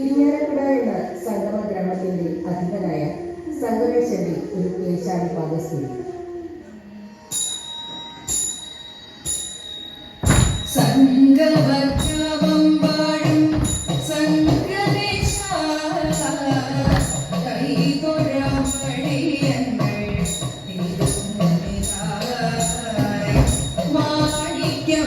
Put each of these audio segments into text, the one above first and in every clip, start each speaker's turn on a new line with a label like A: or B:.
A: ഇരിങ്ങാലക്കുടയുള്ള സംഗമ ഗ്രാമത്തിന്റെ അധിപനായ സംഗമേശ്വരി ഒരു പേശാടി പാദസ്ഥിതി.
B: സംഗമ മാണിക്യം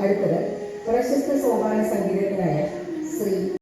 A: അടുത്തത് പ്രശസ്ത സോപാന സംഗീതജ്ഞനായ ശ്രീ